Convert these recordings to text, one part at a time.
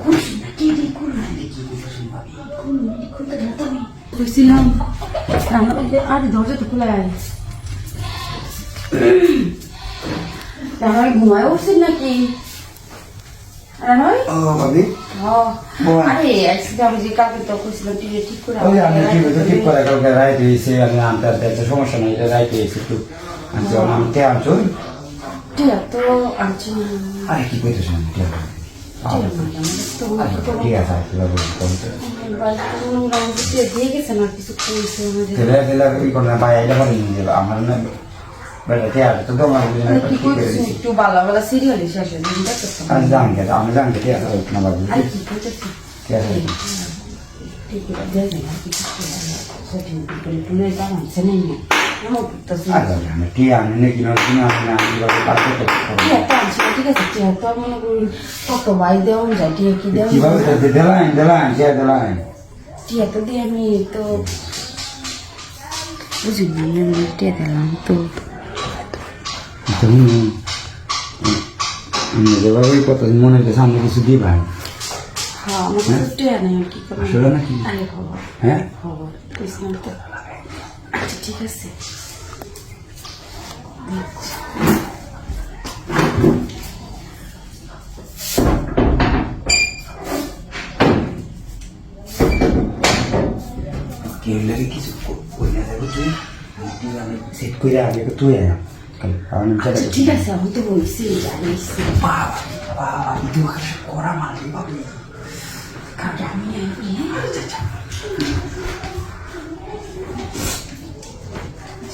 খুলছি না কে রে খুলুন খুলুন খুলতে না। তুমি বলছিলাম আরে দরজা তো খোলা রানাই ঘুমায়। উঠছেন নাকি রানাই ও ভাবি। আরে আজকে আমি যে কাকে তো করছিলাম টিভি ঠিক করে আমি ঠিক তো ঠিক করে কালকে আমি আনতে আনতে সমস্যা নেই একটু আনছি আমি আনছো? ঠিক তো আনছি আরে কি করতেছ আমি কে ঠিক আছে আর কীভাবে বলতে না একটু বালা বালা সিরিয়াল শেষ আমি জানি আমি জানি কে আছে না বাবু আর কি করছিস কে আছে ঠিক আছে দেখেন আর কি সঠিক করে তুমি জানো জানেন না আমার তো আর জানি আমি কে আনি না কিনা কিনা আমি না আমি বাবু কাজ করতে কি একটা আনছি ঠিক আছে কি একটা মনে করুন কত ভাই দেওয়া যায় ঠিক কি দেওয়া কিভাবে দিলাম দিলাম কে দিলাম ঠিক আছে দিয়ে আমি তো বুঝি না আমি টিয়া দিলাম তো তুমি যেভাবে কত মনে হচ্ছে সামনে কিছু দিয়ে ভাই হ্যাঁ আমার তো টিয়া নেই কি করবো আসলে নাকি? আরে খবর হ্যাঁ খবর বুঝলাম তো আচ্ছা ঠিক আছে কি কিছু কই না যাব তুই? আমি সেট করে আগে তুই আয়। কারণ আমি আচ্ছা ঠিক আছে আমি তো বলছি জানিস বাবা বাবা তুই ওখানে করা মারবি বাবা। কারণ আমি আচ্ছা আচ্ছা।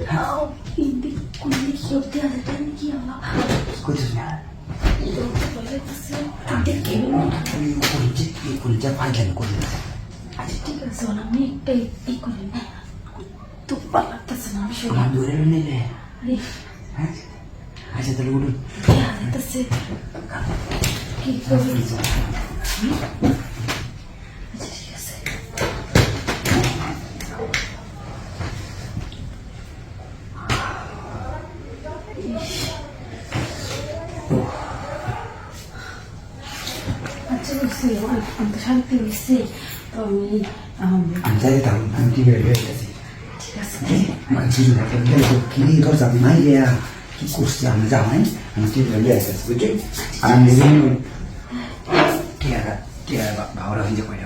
Ako, hindi ko naisyotyan. Hindi ako. Kuya na. कुलजा फाडल्या ना कुलजा अरे ठीक आहे सोना मी एकटे एकटी कुली तू मला तसं नाव शोधा दोऱ्याला नेले अच्छा त्याला उडून तसे আচ্ছা আমি তো শান্তি হয়েছে তো আমি আম, যাই তাহলে আমি কি হয়ে গেছি ঠিক আছে তো কি তোর যাবি নাই রে কি করছি আমি জামাই আমি কি বের হয়ে গেছি বুঝলি আর আমি আছে ঠিক আছে বাবা হয়ে যে কয়টা